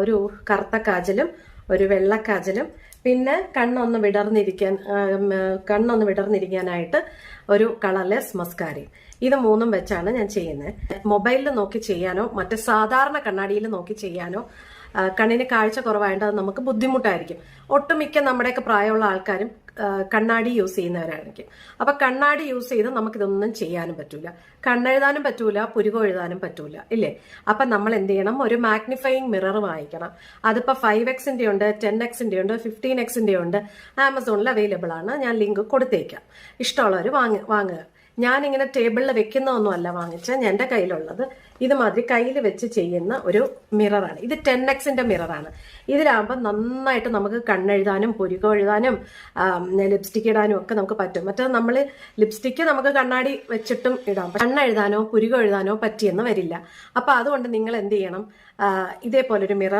ഒരു കറുത്ത കാജലും ഒരു വെള്ളക്കാജലും പിന്നെ കണ്ണൊന്ന് വിടർന്നിരിക്കാൻ കണ്ണൊന്ന് വിടർന്നിരിക്കാനായിട്ട് ഒരു കളർലെസ് മസ്കാരയും ഇത് മൂന്നും വെച്ചാണ് ഞാൻ ചെയ്യുന്നത് മൊബൈലിൽ നോക്കി ചെയ്യാനോ മറ്റു സാധാരണ കണ്ണാടിയിൽ നോക്കി ചെയ്യാനോ കണ്ണിന് കാഴ്ച കുറവായതുകൊണ്ട് നമുക്ക് ബുദ്ധിമുട്ടായിരിക്കും. ഒട്ടുമിക്ക നമ്മുടെയൊക്കെ പ്രായമുള്ള ആൾക്കാരും കണ്ണാടി യൂസ് ചെയ്യുന്നവരാണെങ്കിൽ. അപ്പൊ കണ്ണാടി യൂസ് ചെയ്ത് നമുക്കിതൊന്നും ചെയ്യാനും പറ്റൂല. കണ്ണെഴുതാനും പറ്റൂല പുരുകം എഴുതാനും പറ്റൂല ഇല്ലേ? അപ്പൊ നമ്മൾ എന്ത് ചെയ്യണം? ഒരു മാഗ്നിഫയിങ് മിറർ വാങ്ങിക്കണം അതിപ്പോ ഫൈവ് എക്സിന്റെ ഉണ്ട് ടെൻ എക്സിന്റെ ഉണ്ട് ഫിഫ്റ്റീൻ എക്സിന്റെ ഉണ്ട്. ആമസോണിൽ അവൈലബിൾ ആണ്. ഞാൻ ലിങ്ക് കൊടുത്തേക്കാം. ഇഷ്ടമുള്ളവർ വാങ്ങ വാങ്ങുക. ഞാനിങ്ങനെ ടേബിളിൽ വെക്കുന്നതൊന്നും അല്ല വാങ്ങിച്ചത് എന്റെ കയ്യിലുള്ളത്. ഇതുമാതിരി കയ്യിൽ വെച്ച് ചെയ്യുന്ന ഒരു മിററാണ്. ഇത് ടെൻ എക്സിന്റെ മിററാണ്. ഇതിലാകുമ്പോൾ നന്നായിട്ട് നമുക്ക് കണ്ണെഴുതാനും പുരുകം എഴുതാനും ലിപ്സ്റ്റിക്ക് ഇടാനും ഒക്കെ നമുക്ക് പറ്റും. മറ്റേ നമ്മൾ ലിപ്സ്റ്റിക്ക് നമുക്ക് കണ്ണാടി വെച്ചിട്ടും ഇടാം. കണ്ണെഴുതാനോ പുരുകം എഴുതാനോ പറ്റിയെന്ന് വരില്ല. അപ്പൊ അതുകൊണ്ട് നിങ്ങൾ എന്ത് ചെയ്യണം? ഇതേപോലൊരു മിറർ